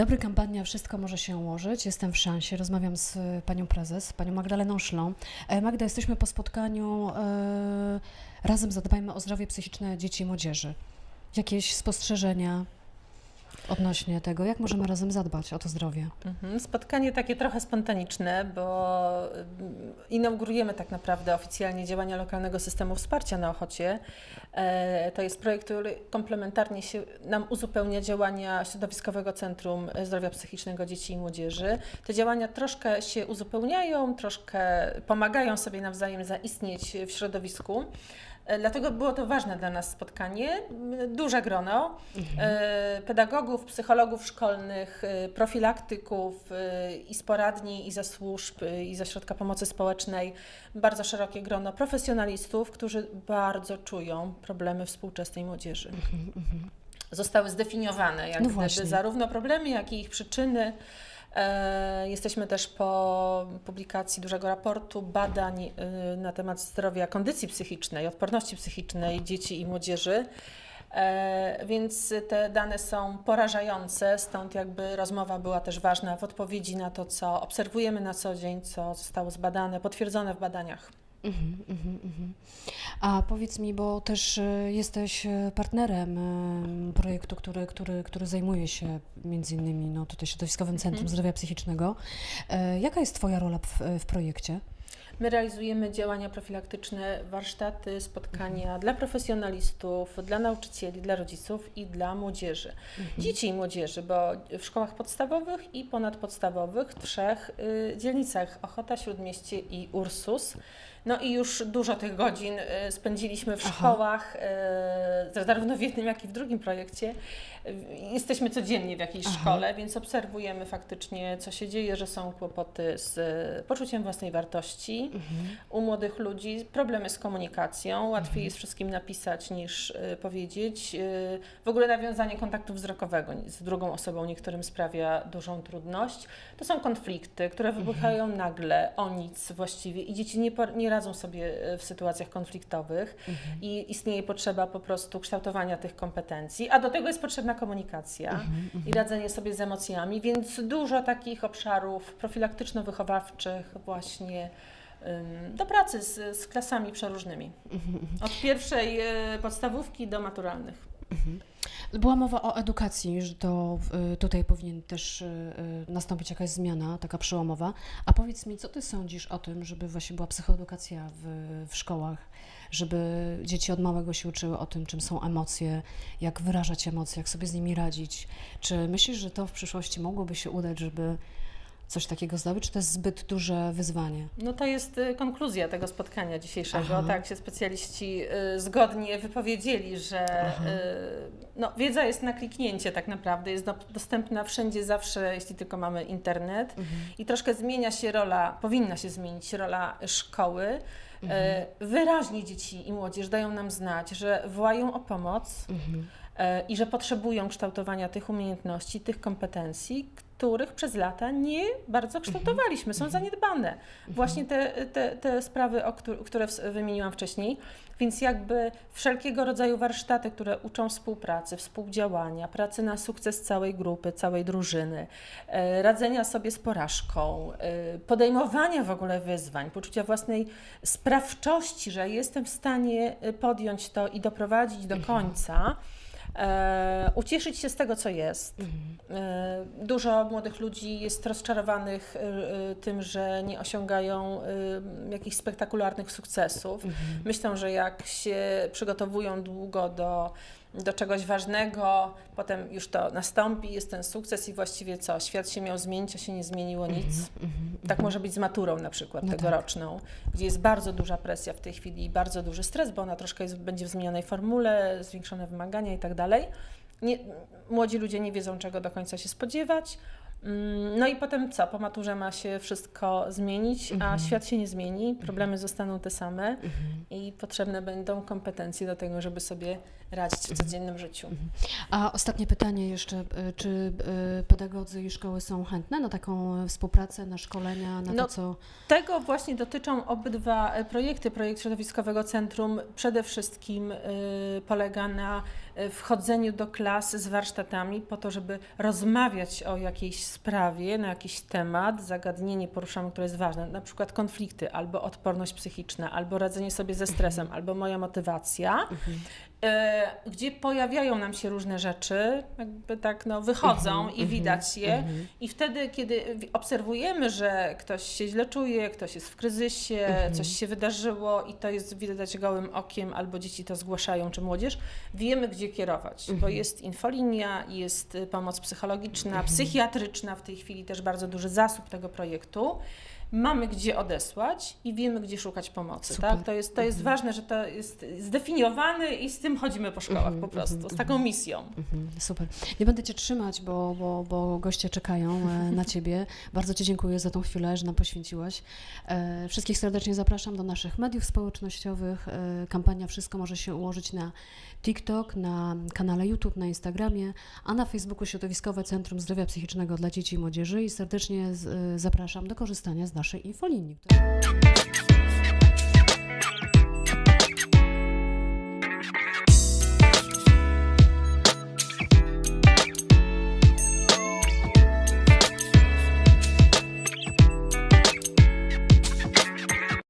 dobry, kampania Wszystko może się ułożyć. Jestem w szansie. Rozmawiam z e, panią prezes, panią Magdaleną Szlą. E, Magda, jesteśmy po spotkaniu e, Razem zadbajmy o zdrowie psychiczne dzieci i młodzieży. Jakieś spostrzeżenia odnośnie tego, jak możemy razem zadbać o to zdrowie? Mhm. Spotkanie takie trochę spontaniczne, bo mm, inaugurujemy tak naprawdę oficjalnie działania lokalnego systemu wsparcia na Ochocie. E, To jest projekt, który komplementarnie się nam uzupełnia działania Środowiskowego Centrum Zdrowia Psychicznego Dzieci i Młodzieży. Te działania troszkę się uzupełniają, troszkę pomagają sobie nawzajem zaistnieć w środowisku. E, Dlatego było to ważne dla nas spotkanie. Duże grono e, pedagogów, psychologów szkolnych, e, profilaktyków i z poradni, i ze służb, i ze środka pomocy społecznej. Bardzo szerokie grono profesjonalistów, którzy bardzo czują problemy współczesnej młodzieży. Zostały zdefiniowane jak No gdyby zarówno problemy, jak i ich przyczyny. E, Jesteśmy też po publikacji dużego raportu badań y, na temat zdrowia, kondycji psychicznej, odporności psychicznej dzieci i młodzieży. E, Więc te dane są porażające, stąd jakby rozmowa była też ważna w odpowiedzi na to, co obserwujemy na co dzień, co zostało zbadane, potwierdzone w badaniach. Mhm, mhm, mhm. A powiedz mi, bo też e, jesteś e, partnerem projektu, który, który, który zajmuje się między innymi no, tutaj Środowiskowym Centrum Zdrowia Psychicznego. E, Jaka jest Twoja rola w, w projekcie? My realizujemy działania profilaktyczne, warsztaty, spotkania dla profesjonalistów, dla nauczycieli, dla rodziców i dla młodzieży. Dzieci i młodzieży, bo w szkołach podstawowych i ponadpodstawowych, w trzech y, dzielnicach Ochota, Śródmieście i Ursus. No i już dużo tych godzin y, spędziliśmy w Aha. szkołach, y, zarówno w jednym, jak i w drugim projekcie. Y, Jesteśmy codziennie w jakiejś Aha. szkole, więc obserwujemy faktycznie, co się dzieje, że są kłopoty z poczuciem własnej wartości u młodych ludzi, problemy z komunikacją. Łatwiej jest wszystkim napisać niż powiedzieć. W ogóle nawiązanie kontaktu wzrokowego z drugą osobą niektórym sprawia dużą trudność. To są konflikty, które wybuchają nagle, o nic właściwie i dzieci nie, por- nie radzą sobie y, w sytuacjach konfliktowych i istnieje potrzeba po prostu kształtowania tych kompetencji, a do tego jest potrzebna komunikacja i radzenie sobie z emocjami, więc dużo takich obszarów profilaktyczno-wychowawczych właśnie do pracy z, z klasami przeróżnymi. Od pierwszej y, podstawówki do maturalnych. Była mowa o edukacji, że to y, tutaj powinien też y, y, nastąpić jakaś zmiana, taka przełomowa. A powiedz mi, co ty sądzisz o tym, żeby właśnie była psychoedukacja w, w szkołach, żeby dzieci od małego się uczyły o tym, czym są emocje, jak wyrażać emocje, jak sobie z nimi radzić. Czy myślisz, że to w przyszłości mogłoby się udać, żeby coś takiego zdobyć, czy to jest zbyt duże wyzwanie? No to jest y, konkluzja tego spotkania dzisiejszego. Aha. Tak się specjaliści y, zgodnie wypowiedzieli, że y, no, wiedza jest na kliknięcie tak naprawdę, jest do, dostępna wszędzie, zawsze, jeśli tylko mamy internet. I troszkę zmienia się rola, powinna się zmienić rola szkoły. E, Wyraźnie dzieci i młodzież dają nam znać, że wołają o pomoc e, i że potrzebują kształtowania tych umiejętności, tych kompetencji, których przez lata nie bardzo kształtowaliśmy, są zaniedbane. Właśnie te, te, te sprawy, o któ- które wymieniłam wcześniej. Więc jakby wszelkiego rodzaju warsztaty, które uczą współpracy, współdziałania, pracy na sukces całej grupy, całej drużyny, e, radzenia sobie z porażką, e, podejmowania w ogóle wyzwań, poczucia własnej sprawczości, że jestem w stanie e, podjąć to i doprowadzić do końca. E, ucieszyć się z tego, co jest. E, dużo młodych ludzi jest rozczarowanych e, e, tym, że nie osiągają e, jakichś spektakularnych sukcesów. Myślą, że jak się przygotowują długo do, do czegoś ważnego, potem już to nastąpi, jest ten sukces i właściwie co? Świat się miał zmienić, a się nie zmieniło nic. Tak może być z maturą na przykład No tak. tegoroczną, gdzie jest bardzo duża presja w tej chwili i bardzo duży stres, bo ona troszkę jest, będzie w zmienionej formule, zwiększone wymagania i tak dalej. Młodzi ludzie nie wiedzą, czego do końca się spodziewać. Mm, No i potem co? Po maturze ma się wszystko zmienić, Mhm. a świat się nie zmieni, problemy zostaną te same Mhm. i potrzebne będą kompetencje do tego, żeby sobie radzić w codziennym życiu. A ostatnie pytanie jeszcze, y, czy y, pedagodzy i szkoły są chętne na taką y, współpracę, na szkolenia, na No, to, co... Tego właśnie dotyczą obydwa e, projekty. Projekt Środowiskowego Centrum przede wszystkim polega na wchodzeniu do klas z warsztatami po to, żeby rozmawiać o jakiejś sprawie, na jakiś temat, zagadnienie poruszamy, które jest ważne, na przykład konflikty, albo odporność psychiczna, albo radzenie sobie ze stresem, albo moja motywacja. e, gdzie pojawiają nam się różne rzeczy, jakby tak no, wychodzą i widać je. I wtedy, kiedy obserwujemy, że ktoś się źle czuje, ktoś jest w kryzysie, coś się wydarzyło i to jest widać gołym okiem, albo dzieci to zgłaszają, czy młodzież, wiemy, gdzie kierować, bo jest infolinia, jest y, pomoc psychologiczna, psychiatryczna, w tej chwili też bardzo duży zasób tego projektu. Mamy gdzie odesłać i wiemy, gdzie szukać pomocy. Super. Tak? To, jest, to jest ważne, że to jest zdefiniowane i z tym chodzimy po szkołach po prostu, z taką misją. Mhm, super. Nie będę Cię trzymać, bo, bo, bo goście czekają e, na Ciebie. Bardzo Ci dziękuję za tą chwilę, że nam poświęciłaś. E, Wszystkich serdecznie zapraszam do naszych mediów społecznościowych. E, Kampania Wszystko może się ułożyć na TikTok, na kanale YouTube, na Instagramie, a na Facebooku Środowiskowe Centrum Zdrowia Psychicznego dla Dzieci i Młodzieży i serdecznie zapraszam do korzystania z naszej infolinii.